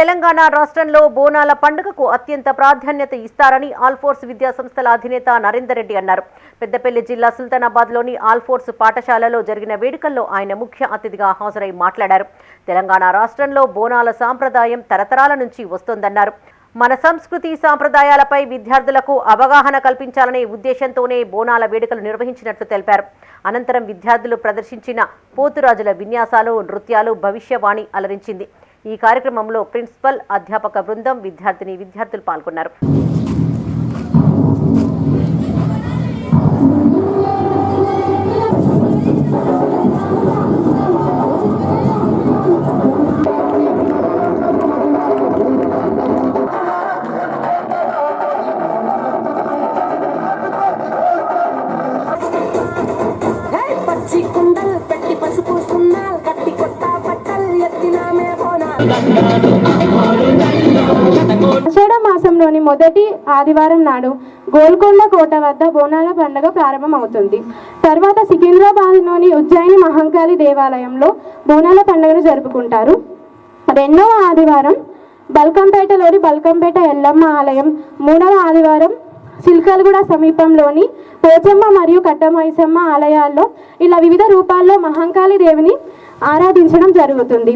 తెలంగాణ రాష్ట్రంలో బోనాల పండుగకు అత్యంత ప్రాధాన్యత ఇస్తారని ఆల్ఫోర్స్ విద్యా సంస్థల అధినేత నరేందర్ రెడ్డి అన్నారు. పెద్దపల్లి జిల్లా సుల్తానాబాద్లోని ఆల్ఫోర్స్ పాఠశాలలో జరిగిన వేడుకల్లో ఆయన ముఖ్య అతిథిగా హాజరై మాట్లాడారు. తెలంగాణ రాష్ట్రంలో బోనాల సాంప్రదాయం తరతరాల నుంచి వస్తోందన్నారు. మన సంస్కృతి సాంప్రదాయాలపై విద్యార్థులకు అవగాహన కల్పించాలనే ఉద్దేశంతోనే బోనాల వేడుకలు నిర్వహించినట్లు తెలిపారు. అనంతరం విద్యార్థులు ప్రదర్శించిన పోతురాజుల విన్యాసాలు నృత్యాలు భవిష్యవాణి అలరించింది. ఈ కార్యక్రమంలో ప్రిన్సిపల్ అధ్యాపక బృందం విద్యార్థిని విద్యార్థులు పాల్గొన్నారు. ఆషాఢ మాసంలోని మొదటి ఆదివారం నాడు గోల్కొండ కోట వద్ద బోనాల పండుగ ప్రారంభమవుతుంది. తర్వాత సికింద్రాబాద్లోని ఉజ్జయిని మహంకాళి దేవాలయంలో బోనాల పండుగను జరుపుకుంటారు. రెండవ ఆదివారం బల్కంపేటలోని బల్కంపేట ఎల్లమ్మ ఆలయం మూడవ ఆదివారం సిల్కల్గూడ సమీపంలోని పోచమ్మ మరియు కట్టమైసమ్మ ఆలయాల్లో ఇలా వివిధ రూపాల్లో మహంకాళి దేవిని ఆరాధించడం జరుగుతుంది.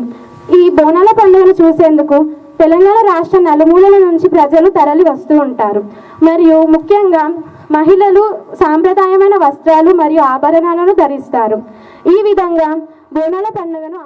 ఈ బోనాల పండుగను చూసేందుకు తెలంగాణ రాష్ట్ర నలుమూలల నుంచి ప్రజలు తరలి వస్తూ ఉంటారు. మరియు ముఖ్యంగా మహిళలు సాంప్రదాయమైన వస్త్రాలు మరియు ఆభరణాలను ధరిస్తారు. ఈ విధంగా బోనాల పండుగను